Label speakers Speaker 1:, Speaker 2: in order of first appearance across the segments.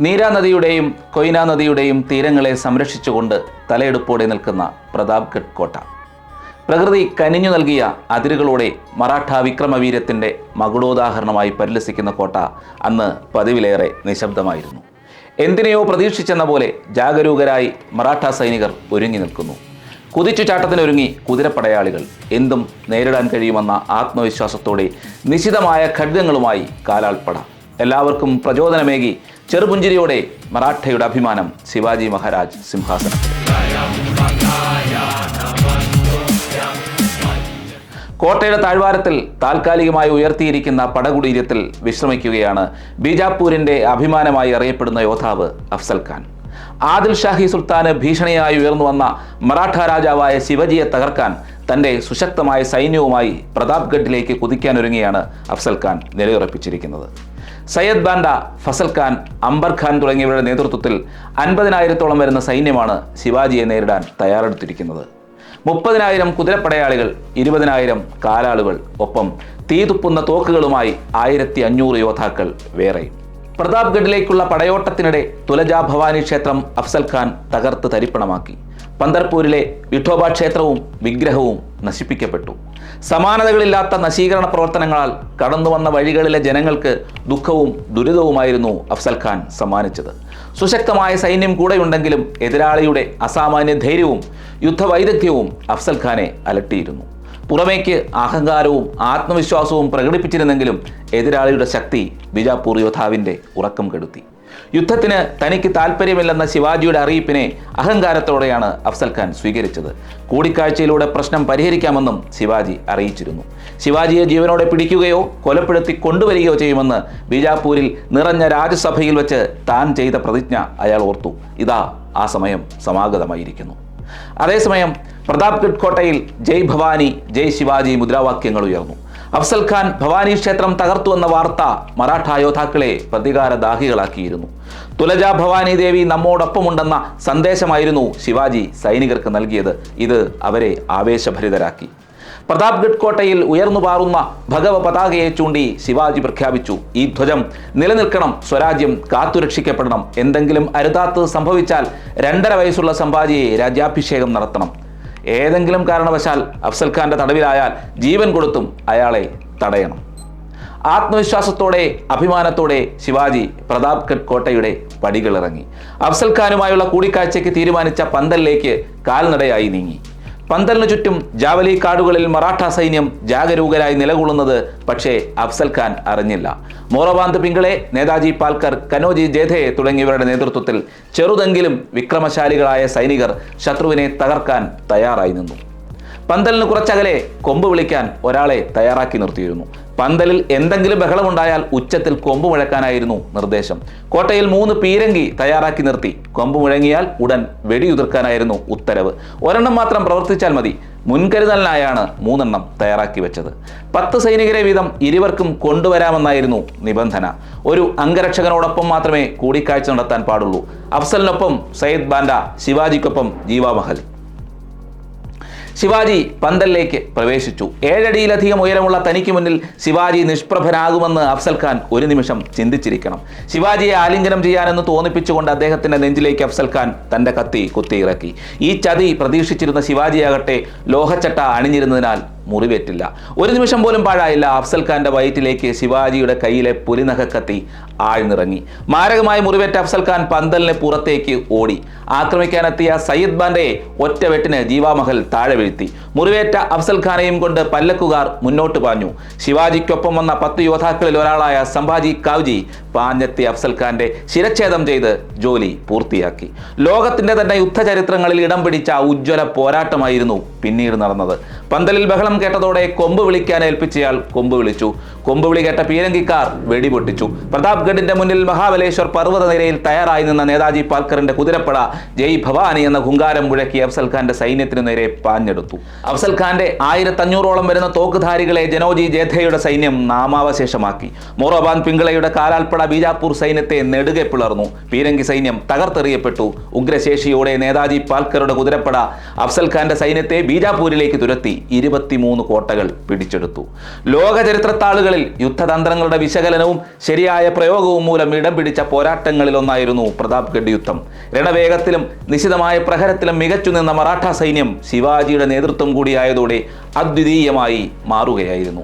Speaker 1: നീരാ നദിയുടെയും കൊയ്ന നദിയുടെയും തീരങ്ങളെ സംരക്ഷിച്ചുകൊണ്ട് തലയെടുപ്പോടെ നിൽക്കുന്ന പ്രതാപ്ഗഡ് കോട്ട. പ്രകൃതി കനിഞ്ഞു നൽകിയ അതിരുകളോടെ മറാഠ വിക്രമവീര്യത്തിന്റെ മകുടോദാഹരണമായി പരിലസിക്കുന്ന കോട്ട അന്ന് പതിവിലേറെ നിശബ്ദമായിരുന്നു. എന്തിനെയോ പ്രതീക്ഷിച്ചെന്ന പോലെ ജാഗരൂകരായി മറാഠ സൈനികർ ഒരുങ്ങി നിൽക്കുന്നു. കുതിച്ചുചാട്ടത്തിനൊരുങ്ങി കുതിരപ്പടയാളികൾ എന്തും നേരിടാൻ കഴിയുമെന്ന ആത്മവിശ്വാസത്തോടെ നിശിതമായ ഖഡ്ഗങ്ങളുമായി കാലാൾപ്പട. എല്ലാവർക്കും പ്രചോദനമേകി ചെറുപുഞ്ചിരിയോടെ മറാഠയുടെ അഭിമാനം. ശിവാജി മഹാരാജ് സിംഹാസനം. കോട്ടയുടെ താഴ്വാരത്തിൽ താൽക്കാലികമായി ഉയർത്തിയിരിക്കുന്ന പടകുടീരത്തിൽ വിശ്രമിക്കുകയാണ് ബീജാപ്പൂരിന്റെ അഭിമാനമായി അറിയപ്പെടുന്ന യോദ്ധാവ് അഫ്സൽ ഖാൻ. ആദിൽ ഷാഹി സുൽത്താന് ഭീഷണിയായി ഉയർന്നു വന്ന മറാഠ രാജാവായ ശിവജിയെ തകർക്കാൻ തന്റെ സുശക്തമായ സൈന്യവുമായി പ്രതാപ്ഗഡിലേക്ക് കുതിക്കാനൊരുങ്ങിയാണ് അഫ്സൽ ഖാൻ നിലയുറപ്പിച്ചിരിക്കുന്നത്. സയ്യദ് ബാൻഡ ഫസൽ ഖാൻ അംബർ ഖാൻ തുടങ്ങിയവരുടെ നേതൃത്വത്തിൽ അൻപതിനായിരത്തോളം വരുന്ന സൈന്യമാണ് ശിവാജിയെ നേരിടാൻ തയ്യാറെടുത്തിരിക്കുന്നത്. മുപ്പതിനായിരം കുതിരപ്പടയാളികൾ ഇരുപതിനായിരം കാലാളുകൾ ഒപ്പം തീതുപ്പുന്ന തോക്കുകളുമായി ആയിരത്തി അഞ്ഞൂറ് യോദ്ധാക്കൾ വേറെ. പ്രതാപ്ഗഡിലേക്കുള്ള പടയോട്ടത്തിനിടെ തുലജാ ഭവാനി ക്ഷേത്രം അഫ്സൽ ഖാൻ തകർത്ത് തരിപ്പണമാക്കി. പന്തർപൂരിലെ വിഠോബ ക്ഷേത്രവും വിഗ്രഹവും നശിപ്പിക്കപ്പെട്ടു. സമാനതകളില്ലാത്ത നശീകരണ പ്രവർത്തനങ്ങളാൽ കടന്നു വന്ന വഴികളിലെ ജനങ്ങൾക്ക് ദുഃഖവും ദുരിതവുമായിരുന്നു അഫ്സൽ ഖാൻ സമ്മാനിച്ചത്. സുശക്തമായ സൈന്യം കൂടെയുണ്ടെങ്കിലും എതിരാളിയുടെ അസാമാന്യ ധൈര്യവും യുദ്ധവൈദഗ്ധ്യവും അഫ്സൽ ഖാനെ അലട്ടിയിരുന്നു. പുറമേക്ക് അഹങ്കാരവും ആത്മവിശ്വാസവും പ്രകടിപ്പിച്ചിരുന്നെങ്കിലും എതിരാളിയുടെ ശക്തി ബിജാപൂർ യോദ്ധാവിന്റെ ഉറക്കം കെടുത്തി. യുദ്ധത്തിന് തനിക്ക് താല്പര്യമില്ലെന്ന ശിവാജിയുടെ അറിയിപ്പിനെ അഹങ്കാരത്തോടെയാണ് അഫ്സൽ ഖാൻ സ്വീകരിച്ചത്. കൂടിക്കാഴ്ചയിലൂടെ പ്രശ്നം പരിഹരിക്കാമെന്നും ശിവാജി അറിയിച്ചിരുന്നു. ശിവാജിയെ ജീവനോടെ പിടിക്കുകയോ കൊലപ്പെടുത്തി കൊണ്ടുവരികയോ ചെയ്യുമെന്ന് ബീജാപ്പൂരിൽ നിറഞ്ഞ രാജ്യസഭയിൽ വെച്ച് താൻ ചെയ്ത പ്രതിജ്ഞ അയാൾ ഓർത്തു. ഇതാ ആ സമയം സമാഗതമായിരിക്കുന്നു. അതേസമയം പ്രതാപ്ഗഡ് കോട്ടയിൽ ജയ് ഭവാനി ജയ് ശിവാജി മുദ്രാവാക്യങ്ങൾ ഉയർന്നു. അഫ്സൽ ഖാൻ ഭവാനി ക്ഷേത്രം തകർത്തു എന്ന വാർത്ത മറാഠ യോദ്ധാക്കളെ പ്രതികാരദാഹികളാക്കിയിരുന്നു. തുലജ ഭവാനി ദേവി നമ്മോടൊപ്പമുണ്ടെന്ന സന്ദേശമായിരുന്നു ശിവാജി സൈനികർക്ക് നൽകിയത്. ഇത് അവരെ ആവേശഭരിതരാക്കി. പ്രതാപ്ഗഡ് കോട്ടയിൽ ഉയർന്നു പാറുന്ന ഭഗവ പതാകയെ ചൂണ്ടി ശിവാജി പ്രഖ്യാപിച്ചു. ഈ ധ്വജം നിലനിൽക്കണം സ്വരാജ്യം കാത്തുരക്ഷിക്കപ്പെടണം. എന്തെങ്കിലും അരുതാത്തത് സംഭവിച്ചാൽ രണ്ടര വയസ്സുള്ള സംഭാജിയെ രാജ്യാഭിഷേകം നടത്തണം. ഏതെങ്കിലും കാരണവശാൽ അഫ്സൽ ഖാന്റെ തടവിലായാൽ ജീവൻ കൊടുത്തും അയാളെ തടയണം. ആത്മവിശ്വാസത്തോടെ അഭിമാനത്തോടെ ശിവാജി പ്രതാപ്ഗഡ് കോട്ടയുടെ പടികളിറങ്ങി. അഫ്സൽ ഖാനുമായുള്ള കൂടിക്കാഴ്ചയ്ക്ക് തീരുമാനിച്ച പന്തലിലേക്ക് കാൽനടയായി നീങ്ങി. പന്തലിനു ചുറ്റും ജാവലി കാടുകളിൽ മറാഠ സൈന്യം ജാഗരൂകരായി നിലകൊള്ളുന്നത് പക്ഷേ അഫ്സൽ ഖാൻ അറിഞ്ഞില്ല. മോറബാന്ത് പിങ്കളെ നേതാജി പാൽക്കർ കനോജി ജേഥെ തുടങ്ങിയവരുടെ നേതൃത്വത്തിൽ ചെറുതെങ്കിലും വിക്രമശാലികളായ സൈനികർ ശത്രുവിനെ തകർക്കാൻ തയ്യാറായി നിന്നു. പന്തലിന് കുറച്ചകലെ കൊമ്പ് വിളിക്കാൻ ഒരാളെ തയ്യാറാക്കി നിർത്തിയിരുന്നു. പന്തലിൽ എന്തെങ്കിലും ബഹളമുണ്ടായാൽ ഉച്ചത്തിൽ കൊമ്പ് മുഴക്കാനായിരുന്നു നിർദ്ദേശം. കോട്ടയിൽ മൂന്ന് പീരങ്കി തയ്യാറാക്കി നിർത്തി. കൊമ്പ് മുഴങ്ങിയാൽ ഉടൻ വെടിയുതിർക്കാനായിരുന്നു ഉത്തരവ്. ഒരെണ്ണം മാത്രം പ്രവർത്തിച്ചാൽ മതി. മുൻകരുതലിനായാണ് മൂന്നെണ്ണം തയ്യാറാക്കി വെച്ചത്. പത്ത് സൈനികരെ വീതം ഇരുവർക്കും കൊണ്ടുവരാമെന്നായിരുന്നു നിബന്ധന. ഒരു അംഗരക്ഷകനോടൊപ്പം മാത്രമേ കൂടിക്കാഴ്ച നടത്താൻ പാടുള്ളൂ. അഫ്സലിനൊപ്പം സയ്യിദ് ബാൻഡ ശിവാജിക്കൊപ്പം ജീവാമഹൽ ശിവാജി പന്തലിലേക്ക് പ്രവേശിച്ചു. ഏഴടിയിലധികം ഉയരമുള്ള തനിക്ക് മുന്നിൽ ശിവാജി നിഷ്പ്രഭനാകുമെന്ന് അഫ്സൽ ഖാൻ ഒരു നിമിഷം ചിന്തിച്ചിരിക്കണം. ശിവാജിയെ ആലിംഗനം ചെയ്യാനെന്ന് തോന്നിപ്പിച്ചുകൊണ്ട് അദ്ദേഹത്തിന്റെ നെഞ്ചിലേക്ക് അഫ്സൽ ഖാൻ തന്റെ കത്തി കുത്തിയിറക്കി. ഈ ചതി പ്രതീക്ഷിച്ചിരുന്ന ശിവാജിയാകട്ടെ ലോഹച്ചട്ട അണിഞ്ഞിരുന്നതിനാൽ മുറിവേറ്റില്ല. ഒരു നിമിഷം പോലും പാഴായില്ല. അഫ്സൽ ഖാന്റെ വയറ്റിലേക്ക് ശിവാജിയുടെ കയ്യിലെ പുലിനഖക്കത്തി ആഴ്ന്നിറങ്ങി. മാരകമായി മുറിവേറ്റ അഫ്സൽ ഖാൻ പന്തലിന് പുറത്തേക്ക് ഓടി. ആക്രമിക്കാനെത്തിയ സയ്യിദ് ബാൻഡയെ ഒറ്റ വെട്ടിന് ജീവാമഹൽ താഴെ വീഴ്ത്തി. മുറിവേറ്റ അഫ്സൽ ഖാനെയും കൊണ്ട് പല്ലക്കുകാർ മുന്നോട്ട് പാഞ്ഞു. ശിവാജിക്കൊപ്പം വന്ന പത്ത് യോദ്ധാക്കളിൽ ഒരാളായ സംഭാജി കാവ്ജി പാഞ്ഞെത്തി അഫ്സൽ ഖാന്റെ ശിരച്ഛേദം ചെയ്ത് ജോലി പൂർത്തിയാക്കി. ലോകത്തിന്റെ തന്നെ യുദ്ധചരിത്രങ്ങളിൽ ഇടം പിടിച്ച ഉജ്ജ്വല പോരാട്ടമായിരുന്നു പിന്നീട് നടന്നത്. പന്തലിൽ ബഹളം കേട്ടതോടെ കൊമ്പ് വിളിക്കാൻ ഏൽപ്പിച്ചയാൾ കൊമ്പ് വിളിച്ചു. കൊമ്പ് വിളി കേട്ട പീരങ്കിക്കാർ വെടിപൊട്ടിച്ചു. പ്രതാപ്ഗഡിന്റെ മുന്നിൽ മഹാബലേശ്വർ പർവത നിരയിൽ തയ്യാറായി നിന്ന നേതാജി പാൽക്കറിന്റെ കുതിരപ്പട ജയ് ഭവാനി എന്ന ഹുങ്കാരം മുഴക്കി അഫ്സൽ ഖാന്റെ സൈന്യത്തിനു നേരെ പാഞ്ഞെടുത്തു. അഫ്സൽ ഖാന്റെ ആയിരത്തഞ്ഞൂറോളം വരുന്ന തോക്കുധാരികളെ ജനോജി ജേഥയുടെ സൈന്യം നാമാവശേഷമാക്കി. മൊറോബാൻ പിങ്കളയുടെ കാലാൽപ്പട ബീജാപ്പൂർ സൈന്യത്തെ നെടുകെ പിളർന്നു. പീരങ്കി സൈന്യം തകർത്തെറിയപ്പെട്ടു. ഉഗ്രശേഷിയോടെ നേതാജി പാൽക്കറുടെ കുതിരപ്പട അഫ്സൽ ഖാന്റെ സൈന്യത്തെ ബീജാപ്പൂരിലേക്ക് തുരത്തി. ഇരുപത്തിമൂന്ന് കോട്ടകൾ പിടിച്ചെടുത്തു. ലോക ചരിത്രത്താളുകളിൽ യുദ്ധതന്ത്രങ്ങളുടെ വിശകലനവും ശരിയായ പ്രയോഗവും മൂലം ഇടം പിടിച്ച പോരാട്ടങ്ങളിലൊന്നായിരുന്നു പ്രതാപ്ഗഡ് യുദ്ധം. രണവേഗത്തിലും നിശിതമായ പ്രഹരത്തിലും മികച്ചു നിന്ന മറാഠ സൈന്യം ശിവാജിയുടെ നേതൃത്വം കൂടിയായതോടെ അദ്വിതീയമായി മാറുകയായിരുന്നു.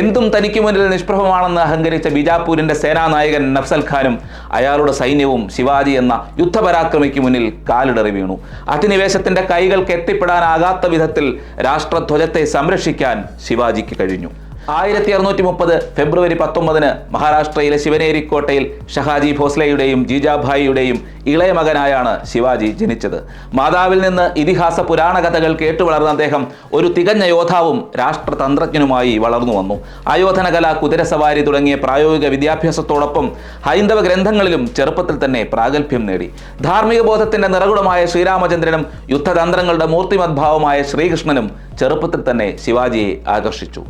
Speaker 1: എന്തും തനിക്ക് മുന്നിൽ നിഷ്പ്രഭമാണെന്ന് അഹങ്കരിച്ച ബിജാപൂരിന്റെ സേനാനായകൻ നഫ്സൽ ഖാനും അയാളുടെ സൈന്യവും ശിവാജി എന്ന യുദ്ധപരാക്രമിക്ക് മുന്നിൽ കാലിടറി വീണു. അധിനിവേശത്തിന്റെ കൈകൾക്ക് എത്തിപ്പെടാനാകാത്ത വിധത്തിൽ രാഷ്ട്രധ്വജത്തെ സംരക്ഷിക്കാൻ ശിവാജിക്ക് കഴിഞ്ഞു. ആയിരത്തി അറുന്നൂറ്റി മുപ്പത് ഫെബ്രുവരി പത്തൊമ്പതിന് മഹാരാഷ്ട്രയിലെ ശിവനേരിക്കോട്ടയിൽ ഷഹാജി ഭോസ്ലെയുടെയും ജീജാഭായിയുടെയും ഇളയ മകനായാണ് ശിവാജി ജനിച്ചത്. മാതാവിൽ നിന്ന് ഇതിഹാസ പുരാണ കഥകൾ കേട്ടു വളർന്ന അദ്ദേഹം ഒരു തികഞ്ഞ യോദ്ധാവും രാഷ്ട്രതന്ത്രജ്ഞനുമായി വളർന്നു വന്നു. ആയോധന കല കുതിരസവാരി തുടങ്ങിയ പ്രായോഗിക വിദ്യാഭ്യാസത്തോടൊപ്പം ഹൈന്ദവ ഗ്രന്ഥങ്ങളിലും ചെറുപ്പത്തിൽ തന്നെ പ്രാഗൽഭ്യം നേടി. ധാർമ്മിക ബോധത്തിന്റെ നിറകുടമായ ശ്രീരാമചന്ദ്രനും യുദ്ധതന്ത്രങ്ങളുടെ മൂർത്തിമദ്ഭാവമായ ശ്രീകൃഷ്ണനും ചെറുപ്പത്തിൽ തന്നെ ശിവാജിയെ ആകർഷിച്ചു.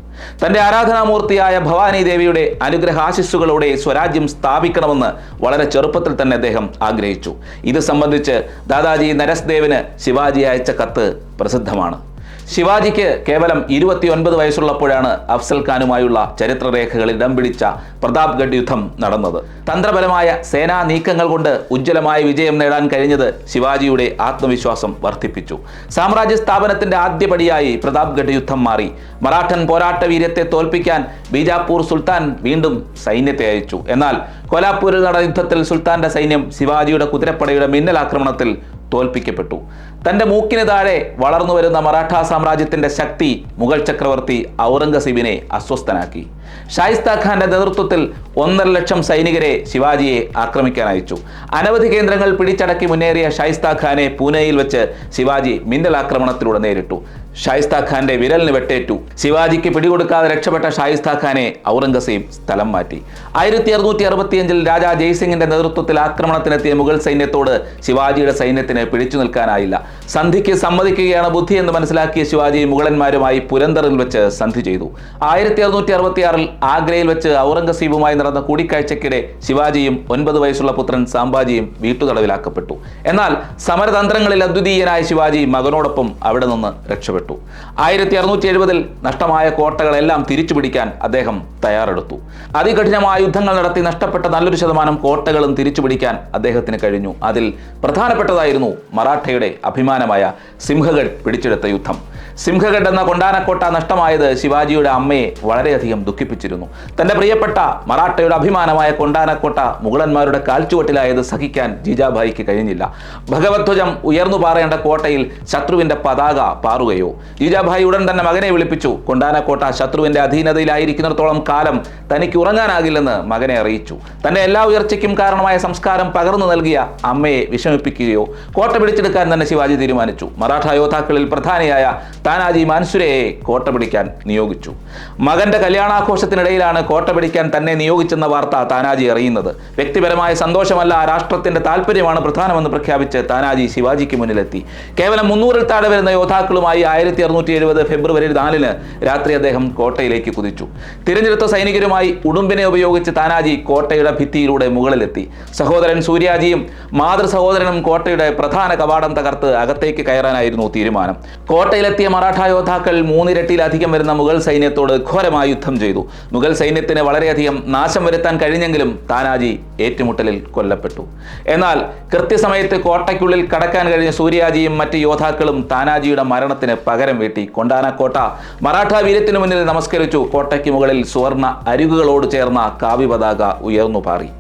Speaker 1: തന്റെ ആരാധനാമൂർത്തിയായ ഭവാനി ദേവിയുടെ അനുഗ്രഹാശിസ്സുകളോടെ സ്വരാജ്യം സ്ഥാപിക്കണമെന്ന് വളരെ ചെറുപ്പത്തിൽ തന്നെ അദ്ദേഹം ആഗ്രഹിച്ചു. ഇത് സംബന്ധിച്ച് ദാദാജി നരസ്ദേവിന് ശിവാജി അയച്ച കത്ത് പ്രസിദ്ധമാണ്. ശിവാജിക്ക് കേവലം ഇരുപത്തിയൊൻപത് വയസ്സുള്ളപ്പോഴാണ് അഫ്സൽ ഖാനുമായുള്ള ചരിത്രരേഖകളിൽ ഇടം പിടിച്ച പ്രതാപ്ഗഡ് യുദ്ധം നടന്നത്. തന്ത്രപരമായ സേനാ നീക്കങ്ങൾ കൊണ്ട് ഉജ്ജ്വലമായ വിജയം നേടാൻ കഴിഞ്ഞത് ശിവാജിയുടെ ആത്മവിശ്വാസം വർദ്ധിപ്പിച്ചു. സാമ്രാജ്യ സ്ഥാപനത്തിന്റെ ആദ്യപടിയായി പ്രതാപ്ഗഡ് യുദ്ധം മാറി. മറാഠൻ പോരാട്ട വീര്യത്തെ തോൽപ്പിക്കാൻ ബീജാപ്പൂർ സുൽത്താൻ വീണ്ടും സൈന്യത്തെ അയച്ചു. എന്നാൽ കൊലാപ്പൂരിൽ നടന്ന യുദ്ധത്തിൽ സുൽത്താന്റെ സൈന്യം ശിവാജിയുടെ കുതിരപ്പടയുടെ മിന്നലാക്രമണത്തിൽ തോൽപ്പിക്കപ്പെട്ടു. തന്റെ മൂക്കിന് താഴെ വളർന്നു വരുന്ന മറാഠ സാമ്രാജ്യത്തിന്റെ ശക്തി മുഗൾ ചക്രവർത്തി ഔറംഗസീബിനെ അസ്വസ്ഥനാക്കി. ഷായിസ്ത ഖാന്റെ നേതൃത്വത്തിൽ ഒന്നര ലക്ഷം സൈനികരെ ശിവാജിയെ ആക്രമിക്കാൻ അയച്ചു. അനവധി കേന്ദ്രങ്ങൾ പിടിച്ചടക്കി മുന്നേറിയ ഷായിസ്ത ഖാനെ പൂനെയിൽ വെച്ച് ശിവാജി മിന്നൽ ആക്രമണത്തിലൂടെ നേരിട്ടു. ഷായിസ്ത ഖാന്റെ വിരലിന് വെട്ടേറ്റു. ശിവാജിക്ക് പിടികൊടുക്കാതെ രക്ഷപ്പെട്ട ഷായിസ്ത ഖാനെ ഔറംഗസീബ് സ്ഥലം മാറ്റി. ആയിരത്തി അറുന്നൂറ്റി അറുപത്തിയഞ്ചിൽ രാജാ ജയ്സിംഗിന്റെ നേതൃത്വത്തിൽ ആക്രമണത്തിനെത്തിയ മുഗൾ സൈന്യത്തോട് ശിവാജിയുടെ സൈന്യത്തിന് പിടിച്ചു നിൽക്കാനായില്ല. സന്ധിക്ക് സമ്മതിക്കുകയാണ് ബുദ്ധി എന്ന് മനസ്സിലാക്കിയ ശിവാജി മുഗളന്മാരുമായി പുരന്തറിൽ വെച്ച് സന്ധി ചെയ്തു. ആയിരത്തി അറുന്നൂറ്റി അറുപത്തിയാറിൽ ആഗ്രയിൽ വെച്ച് ഔറംഗസീബുമായി നടന്ന കൂടിക്കാഴ്ചയ്ക്കിടെ ശിവാജിയും ഒൻപത് വയസ്സുള്ള പുത്രൻ സാംബാജിയും വീട്ടുതടവിലാക്കപ്പെട്ടു. എന്നാൽ സമരതന്ത്രങ്ങളിൽ അദ്വിതീയനായ ശിവാജി മകനോടൊപ്പം അവിടെ നിന്ന് രക്ഷപ്പെട്ടു. ആയിരത്തി അറുന്നൂറ്റി എഴുപതിൽ നഷ്ടമായ കോട്ടകളെല്ലാം തിരിച്ചുപിടിക്കാൻ അദ്ദേഹം തയ്യാറെടുത്തു. അതികഠിനമായ യുദ്ധങ്ങൾ നടത്തി നഷ്ടപ്പെട്ട നല്ലൊരു ശതമാനം കോട്ടകളും തിരിച്ചുപിടിക്കാൻ അദ്ദേഹത്തിന് കഴിഞ്ഞു. അതിൽ പ്രധാനപ്പെട്ടതായിരുന്നു മറാഠയുടെ അഭിമാനമായ സിംഹഗഡ് പിടിച്ചെടുത്ത യുദ്ധം. സിംഹഗഡ് എന്ന കൊണ്ടാനക്കോട്ട നഷ്ടമായത് ശിവാജിയുടെ അമ്മയെ വളരെയധികം ദുഃഖിപ്പിച്ചിരുന്നു. തന്റെ പ്രിയപ്പെട്ട മറാഠയുടെ അഭിമാനമായ കൊണ്ടാനക്കോട്ട മുഗളന്മാരുടെ കാൽച്ചുവട്ടിലായത് സഹിക്കാൻ ജീജാഭായിക്ക് കഴിഞ്ഞില്ല. ഭഗവത്വജം ഉയർന്നു പാറേണ്ട കോട്ടയിൽ ശത്രുവിന്റെ പതാക പാറുകയോ. ജീജാഭായി ഉടൻ തന്നെ മകനെ വിളിപ്പിച്ചു. കൊണ്ടാനക്കോട്ട ശത്രുവിന്റെ അധീനതയിലായിരിക്കുന്നിടത്തോളം കാലം തനിക്ക് ഉറങ്ങാനാകില്ലെന്ന് മകനെ അറിയിച്ചു. തന്റെ എല്ലാ ഉയർച്ചയ്ക്കും കാരണമായ സംസ്കാരം പകർന്നു നൽകിയ അമ്മയെ വിഷമിപ്പിക്കുകയോ. കോട്ട പിടിച്ചെടുക്കാൻ തന്നെ ശിവാജി തീരുമാനിച്ചു. മറാഠ യോദ്ധാക്കളിൽ പ്രധാനിയായ താനാജി മാൻസുരയെ കോട്ട പിടിക്കാൻ നിയോഗിച്ചു. മകന്റെ കല്യാണാഘോഷത്തിനിടയിലാണ് കോട്ട പിടിക്കാൻ തന്നെ നിയോഗിച്ചെന്ന വാർത്ത താനാജി അറിയുന്നത്. വ്യക്തിപരമായ സന്തോഷമല്ല രാഷ്ട്രത്തിന്റെ താല്പര്യമാണ് പ്രധാനമെന്ന് പ്രഖ്യാപിച്ച് താനാജി ശിവാജിക്ക് മുന്നിലെത്തി. കേവലം മുന്നൂറിൽ താഴെ വരുന്ന യോദ്ധാക്കളുമായി ആയിരത്തി അറുന്നൂറ്റി എഴുപത് ഫെബ്രുവരി നാലിന് രാത്രി അദ്ദേഹം കോട്ടയിലേക്ക് കുതിച്ചു. തിരഞ്ഞെടുത്ത സൈനികരുമായി ഉടുമ്പിനെ ഉപയോഗിച്ച് താനാജി കോട്ടയുടെ ഭിത്തിയിലൂടെ മുകളിലെത്തി. സഹോദരൻ സൂര്യാജിയും മാതൃ സഹോദരനും കോട്ടയുടെ പ്രധാന കവാടം തകർത്ത് അകത്തേക്ക് കയറാനായിരുന്നു തീരുമാനം. കോട്ടയിലെത്തിയ മറാഠ യോദ്ധാക്കൾ മൂന്നിരട്ടിയിലധികം വരുന്ന മുഗൾ സൈന്യത്തോട് ഘോരമായ യുദ്ധം ചെയ്തു. മുഗൾ സൈന്യത്തിന് വളരെയധികം നാശം വരുത്താൻ കഴിഞ്ഞെങ്കിലും താനാജി ഏറ്റുമുട്ടലിൽ കൊല്ലപ്പെട്ടു. എന്നാൽ കൃത്യസമയത്ത് കോട്ടയ്ക്കുള്ളിൽ കടക്കാൻ കഴിഞ്ഞ സൂര്യാജിയും മറ്റ് യോദ്ധാക്കളും താനാജിയുടെ മരണത്തിന് പകരം വീട്ടി കൊണ്ടാനക്കോട്ട. മറാഠ വീരത്തിനു മുന്നിൽ നമസ്കരിച്ചു. കോട്ടയ്ക്ക് മുകളിൽ സുവർണ അരികുകളോട് ചേർന്ന കാവ്യപതാക ഉയർന്നു പാറി.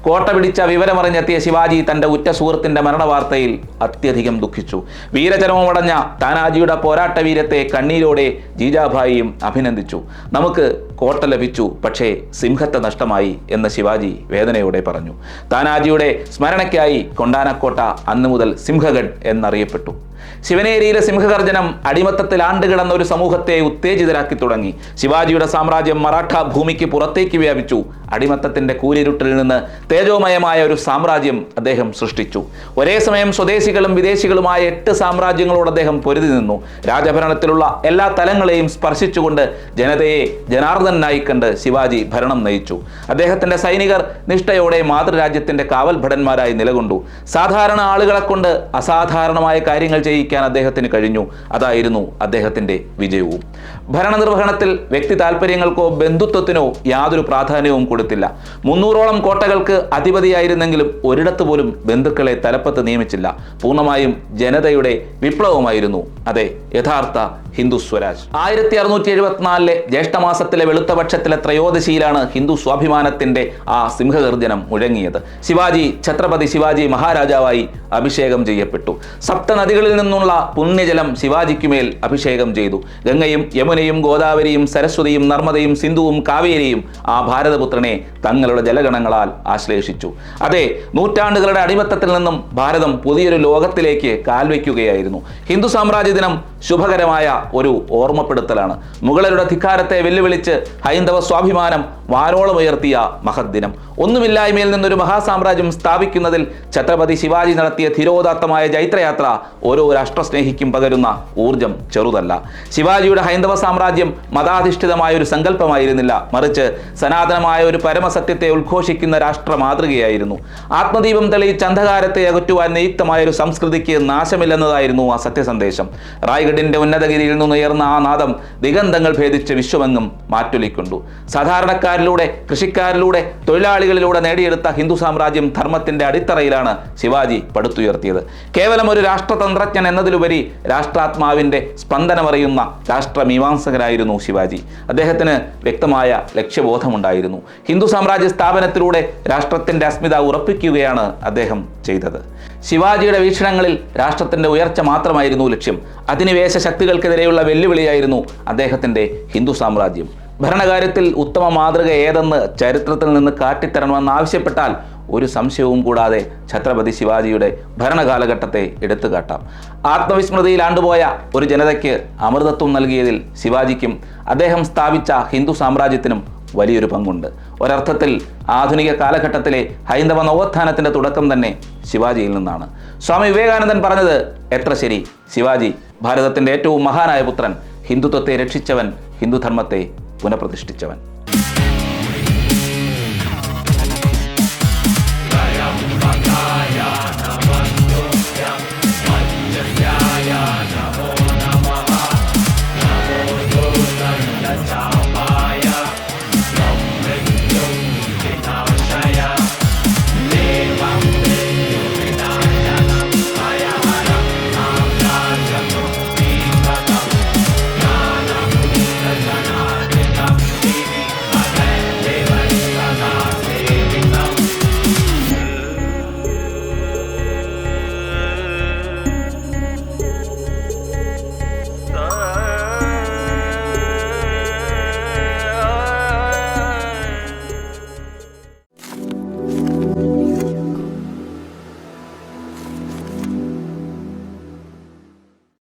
Speaker 1: കോട്ട പിടിച്ച വിവരമറിഞ്ഞെത്തിയ ശിവാജി തന്റെ ഉറ്റ സുഹൃത്തിന്റെ മരണവാർത്തയിൽ അത്യധികം ദുഃഖിച്ചു. വീരചരമമടഞ്ഞ താനാജിയുടെ പോരാട്ട വീരത്തെ കണ്ണീരോടെ ജീജാഭായിയും അഭിനന്ദിച്ചു. നമുക്ക് കോട്ട ലഭിച്ചു പക്ഷേ സിംഹത്തെ നഷ്ടമായി എന്ന് ശിവാജി വേദനയോടെ പറഞ്ഞു. താനാജിയുടെ സ്മരണയ്ക്കായി കൊണ്ടാനക്കോട്ട അന്നു മുതൽ സിംഹഗഡ് എന്നറിയപ്പെട്ടു. ശിവനേരിയിലെ സിംഹഗർജനം അടിമത്തത്തിൽ ആണ്ടുകിടന്ന ഒരു സമൂഹത്തെ ഉത്തേജിതരാക്കി തുടങ്ങി. ശിവാജിയുടെ സാമ്രാജ്യം മറാഠ ഭൂമിക്ക് പുറത്തേക്ക് വ്യാപിച്ചു. അടിമത്തത്തിന്റെ കൂരിരുട്ടിൽ നിന്ന് തേജോമയമായ ഒരു സാമ്രാജ്യം അദ്ദേഹം സൃഷ്ടിച്ചു. ഒരേ സമയം സ്വദേശികളും വിദേശികളുമായ എട്ട് സാമ്രാജ്യങ്ങളോട് അദ്ദേഹം പൊരുതി നിന്നു. രാജഭരണത്തിലുള്ള എല്ലാ തലങ്ങളെയും സ്പർശിച്ചുകൊണ്ട് ജനതയെ ജനാർദ്ദനായി കണ്ട് ശിവാജി ഭരണം നയിച്ചു. അദ്ദേഹത്തിന്റെ സൈനികർ നിഷ്ഠയോടെ മാതൃരാജ്യത്തിന്റെ കാവൽ ഭടന്മാരായി നിലകൊണ്ടു. സാധാരണ ആളുകളെ കൊണ്ട് അസാധാരണമായ കാര്യങ്ങൾ ചെയ്യിക്കാൻ അദ്ദേഹത്തിന് കഴിഞ്ഞു. അതായിരുന്നു അദ്ദേഹത്തിന്റെ വിജയവും. ഭരണനിർവഹണത്തിൽ വ്യക്തി താല്പര്യങ്ങൾക്കോ ബന്ധുത്വത്തിനോ യാതൊരു പ്രാധാന്യവും കൊടുത്തില്ല. മുന്നൂറോളം കോട്ടകൾക്ക് അധിപതിയായിരുന്നെങ്കിലും ഒരിടത്ത് പോലും ബന്ധുക്കളെ തലപ്പത്ത് നിയമിച്ചില്ല. പൂർണമായും ജനതയുടെ വിപ്ലവമായിരുന്നു. അതെ യഥാർത്ഥ ഹിന്ദു സ്വരാജ്. ആയിരത്തി അറുന്നൂറ്റി എഴുപത്തിനാലിലെ ജ്യേഷ്ഠമാസത്തിലെ വെളുത്തപക്ഷത്തിലെ ത്രയോദശിയിലാണ് ഹിന്ദു സ്വാഭിമാനത്തിന്റെ ആ സിംഹഗർജനം മുഴങ്ങിയത്. ശിവാജി ഛത്രപതി ശിവാജി മഹാരാജാവായി അഭിഷേകം ചെയ്യപ്പെട്ടു. സപ്തനദികളിൽ നിന്നുള്ള പുണ്യജലം ശിവാജിക്കുമേൽ അഭിഷേകം ചെയ്തു. ഗംഗയും യമുനയും ഗോദാവരിയും സരസ്വതിയും നർമ്മദയും സിന്ധുവും കാവേരിയും ആ ഭാരതപുത്രനെ തങ്ങളുടെ ജലഗണങ്ങളാൽ ആശ്ലേഷിച്ചു. അതെ നൂറ്റാണ്ടുകളുടെ അടിമത്തത്തിൽ നിന്നും ഭാരതം പുതിയൊരു ലോകത്തിലേക്ക് കാൽവയ്ക്കുകയായിരുന്നു ഹിന്ദു സാമ്രാജ്യ ദിനം ശുഭകരമായ ഒരു ഓർമ്മപ്പെടുത്തലാണ്. മുഗളരുടെ ധിക്കാരത്തെ വെല്ലുവിളിച്ച് ഹൈന്ദവ സ്വാഭിമാനം വാനോളമുയർത്തിയ മഹദ്ദിനം. ഒന്നുമില്ലായ്മയിൽ നിന്നൊരു മഹാസാമ്രാജ്യം സ്ഥാപിക്കുന്നതിൽ ഛത്രപതി ശിവാജി നടത്തിയ ധീരോദാത്തമായ ജൈത്രയാത്ര ഓരോ രാഷ്ട്രസ്നേഹിക്കും പകരുന്ന ഊർജം ചെറുതല്ല. ശിവാജിയുടെ ഹൈന്ദവ സാമ്രാജ്യം മതാധിഷ്ഠിതമായ ഒരു സങ്കല്പമായിരുന്നില്ല. മറിച്ച് സനാതനമായ ഒരു പരമസത്യത്തെ ഉദ്ഘോഷിക്കുന്ന രാഷ്ട്ര മാതൃകയായിരുന്നു ആത്മദീപം തെളിയിച്ച അന്ധകാരത്തെ അകറ്റുവാൻ നിയുക്തമായ ഒരു സംസ്കൃതിക്ക് നാശമില്ലെന്നതായിരുന്നു ആ സത്യസന്ദേശം. റായ്ഗഡിന്റെ ഉന്നതഗിരിയിൽ നിന്നുയർന്ന ആ നാദം ദിഗന്ധങ്ങൾ ഭേദിച്ച് വിശ്വമെങ്ങും മാറ്റൊലിക്കൊണ്ടു. സാധാരണക്കാരിലൂടെ കൃഷിക്കാരിലൂടെ തൊഴിലാളികളിലൂടെ നേടിയെടുത്ത ഹിന്ദു സാമ്രാജ്യം ധർമ്മത്തിന്റെ അടിത്തറയിലാണ് ശിവാജി പടുത്തുയർത്തിയത്. കേവലം ഒരു രാഷ്ട്രതന്ത്രജ്ഞൻ എന്നതിലുപരി രാഷ്ട്രാത്മാവിന്റെ സ്പന്ദനമറിയുന്ന രാഷ്ട്രമീമാംസകരായിരുന്നു ശിവാജി. അദ്ദേഹത്തിന് വ്യക്തമായ ലക്ഷ്യബോധമുണ്ടായിരുന്നു. ഹിന്ദു സാമ്രാജ്യ സ്ഥാപനത്തിലൂടെ രാഷ്ട്രത്തിന്റെ അസ്മിത ഉറപ്പിക്കുകയാണ് അദ്ദേഹം ചെയ്തത്. ശിവാജിയുടെ വീക്ഷണങ്ങളിൽ രാഷ്ട്രത്തിന്റെ ഉയർച്ച മാത്രമായിരുന്നു ലക്ഷ്യം. അധിനിവേശ ശക്തികൾക്കെതിരെയുള്ള വെല്ലുവിളിയായിരുന്നു അദ്ദേഹത്തിന്റെ ഹിന്ദു സാമ്രാജ്യം. ഭരണകാര്യത്തിൽ ഉത്തമ മാതൃക ഏതെന്ന് ചരിത്രത്തിൽ നിന്ന് കാട്ടിത്തരണമെന്ന് ആവശ്യപ്പെട്ടാൽ ഒരു സംശയവും കൂടാതെ ഛത്രപതി ശിവാജിയുടെ ഭരണകാലഘട്ടത്തെ എടുത്തു കാട്ടാം. ആത്മവിസ്മൃതിയിൽ ആണ്ടുപോയ ഒരു ജനതയ്ക്ക് അമൃതത്വം നൽകിയതിൽ ശിവാജിക്കും അദ്ദേഹം സ്ഥാപിച്ച ഹിന്ദു സാമ്രാജ്യത്തിനും വലിയൊരു പങ്കുണ്ട്. ഒരർത്ഥത്തിൽ ആധുനിക കാലഘട്ടത്തിലെ ഹൈന്ദവ നവോത്ഥാനത്തിന്റെ തുടക്കം തന്നെ ശിവാജിയിൽ നിന്നാണ്. സ്വാമി വിവേകാനന്ദൻ പറഞ്ഞത് എത്ര ശരി. ശിവാജി ഭാരതത്തിന്റെ ഏറ്റവും മഹാനായ പുത്രൻ ഹിന്ദുത്വത്തെ രക്ഷിച്ചവൻ ഹിന്ദുധർമ്മത്തെ പുനഃപ്രതിഷ്ഠിച്ചവൻ.